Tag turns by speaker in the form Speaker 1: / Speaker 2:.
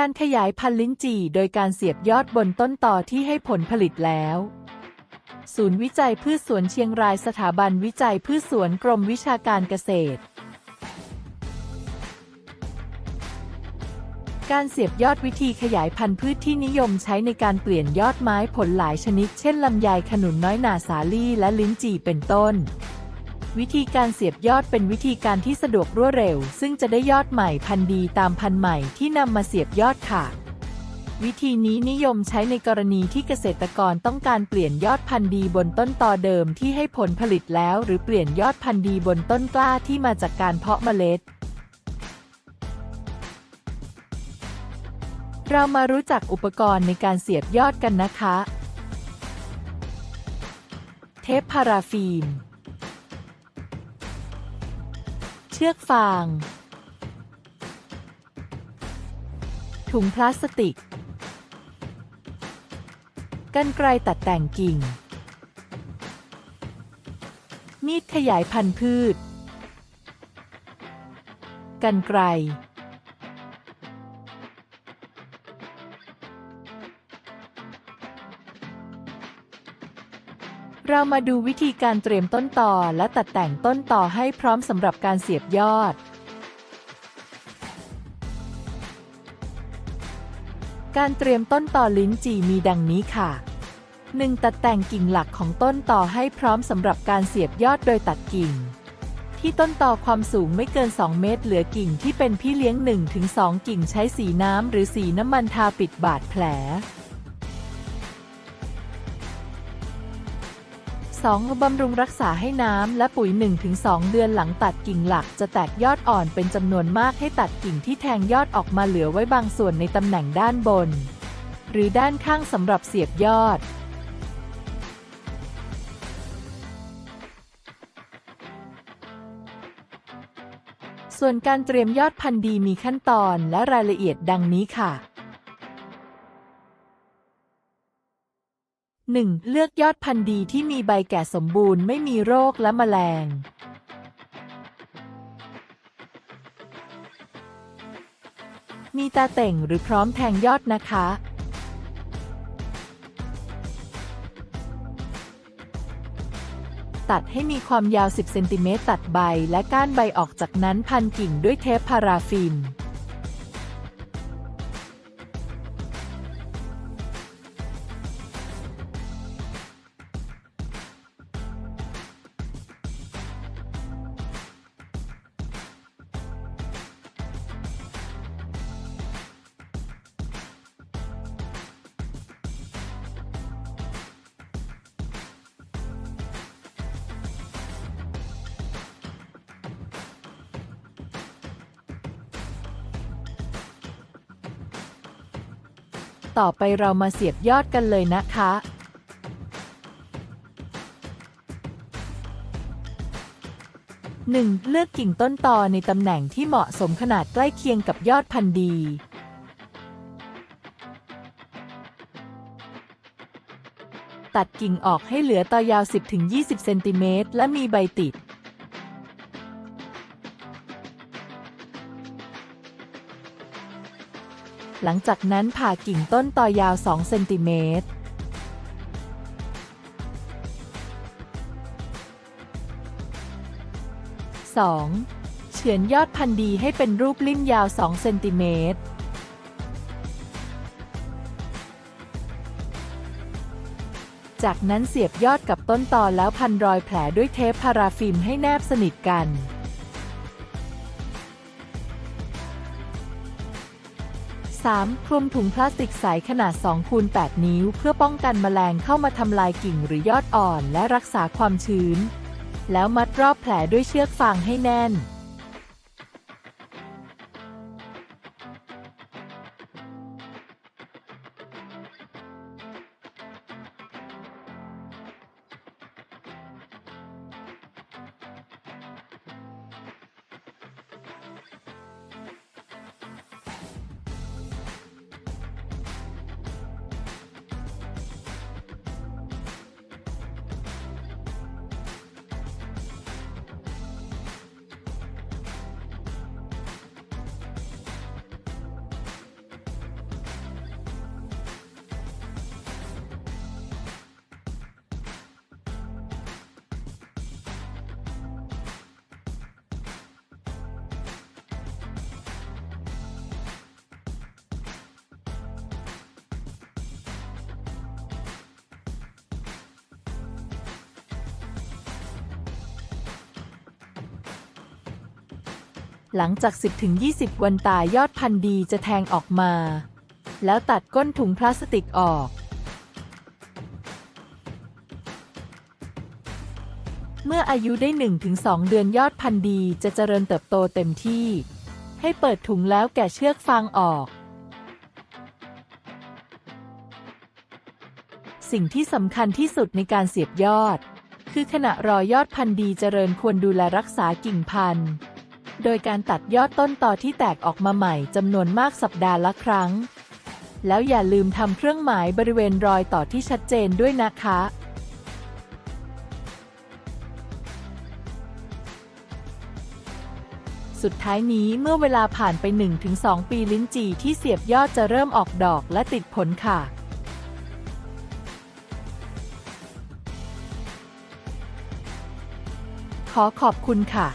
Speaker 1: การขยายพันธุ์ลิ้นจี่โดยการเสียบยอดบนต้นต่อที่ให้ผลผลิตแล้ว ศูนย์วิจัยพืชสวนเชียงรายสถาบันวิจัยพืชสวนกรมวิชาการเกษตร การเสียบยอดวิธีขยายพันธุ์พืชที่นิยมใช้ในการเปลี่ยนยอดไม้ผลหลายชนิด เช่นลำไยขนุนน้อยหนาสาลี่และลิ้นจี่เป็นต้น วิธีการเสียบยอดเป็นวิธีการที่สะดวกรวดเร็ว ซึ่งจะได้ยอดใหม่พันธุ์ดีตามพันธุ์ใหม่ที่นำมาเสียบยอดค่ะ วิธีนี้นิยมใช้ในกรณีที่เกษตรกรต้องการเปลี่ยนยอดพันธุ์ดีบนต้นตอเดิมที่ให้ผลผลิตแล้ว หรือเปลี่ยนยอดพันธุ์ดีบนต้นกล้าที่มาจากการเพาะเมล็ดเรามารู้จักอุปกรณ์ในการเสียบยอดกันนะคะ เทปพาราฟีน เชือกฟาง ถุงพลาสติก กันไกลตัดแต่งกิ่ง มีดขยายพันธุ์พืช กันไกล เรามาดูวิธีการเตรียมต้นต่อและตัดแต่งต้นต่อให้พร้อมสำหรับการเสียบยอด การเตรียมต้นต่อลิ้นจี่มีดังนี้ค่ะ 1. ตัดแต่งกิ่งหลักของต้นต่อให้พร้อมสำหรับการเสียบยอดโดยตัดกิ่ง ที่ต้นต่อความสูงไม่เกิน 2 เมตร เหลือกิ่งที่เป็นพี่เลี้ยง 1-2 กิ่งใช้สีน้ำหรือสีน้ำมันทาปิดบาดแผล 2. บำรุงรักษาให้น้ำและปุ๋ย 1-2 เดือนหลังตัดกิ่งหลักจะแตกยอดอ่อนเป็นจำนวนมากให้ตัดกิ่งที่แทงยอดออกมาเหลือไว้บางส่วนในตำแหน่งด้านบน หรือด้านข้างสำหรับเสียบยอด ส่วนการเตรียมยอดพันธุ์ดีมีขั้นตอนและรายละเอียดดังนี้ค่ะ 1. เลือกยอดพันธุ์ดีที่มีใบแก่สมบูรณ์ไม่มีโรคและแมลง มีตาเต่งหรือพร้อมแทงยอดนะคะ ตัดให้มีความยาว 10 เซนติเมตรตัดใบและก้านใบออกจากนั้นพันกิ่งด้วยเทปพาราฟิน ต่อไปเรามาเสียบยอดกันเลยนะคะ 1. เลือกกิ่งต้นตอในตำแหน่งที่เหมาะสมขนาดใกล้เคียงกับยอดพันธุ์ดี ตัดกิ่งออกให้เหลือตอยาว 10-20 เซนติเมตรและมีใบติด หลังจากนั้นผ่ากิ่งต้นต่อยาว 2 เซนติเมตร 2. เฉือนยอดพันธุ์ดีให้เป็นรูปลิ่มยาว 2 เซนติเมตร จากนั้นเสียบยอดกับต้นตอแล้วพันรอยแผลด้วยเทปพาราฟิล์มให้แนบสนิทกัน 3. คลุมถุงพลาสติกใสขนาด2คูณ8นิ้ว เพื่อป้องกันแมลงเข้ามาทำลายกิ่งหรือยอดอ่อนและรักษาความชื้น แล้วมัดรอบแผลด้วยเชือกฟางให้แน่น หลังจาก 10-20 วันตายยอดพันธุ์ดีจะแทงออกมา แล้วตัดก้นถุงพลาสติกออก เมื่ออายุได้ 1-2 เดือนยอดพันธุ์ดีจะเจริญเติบโตเต็มที่ ให้เปิดถุงแล้วแกะเชือกฟางออก สิ่งที่สำคัญที่สุดในการเสียบยอด คือขณะรอยอดพันธุ์ดีเจริญควรดูแลรักษากิ่งพันธุ์ โดยการตัดยอดต้นต่อที่แตกออกมาใหม่จำนวนมากสัปดาห์ละครั้ง แล้วอย่าลืมทำเครื่องหมายบริเวณรอยต่อที่ชัดเจนด้วยนะคะสุดท้ายนี้เมื่อเวลาผ่านไป 1-2 ปีลิ้นจี่ที่เสียบยอดจะเริ่มออกดอกและติดผลค่ะ ขอขอบคุณค่ะ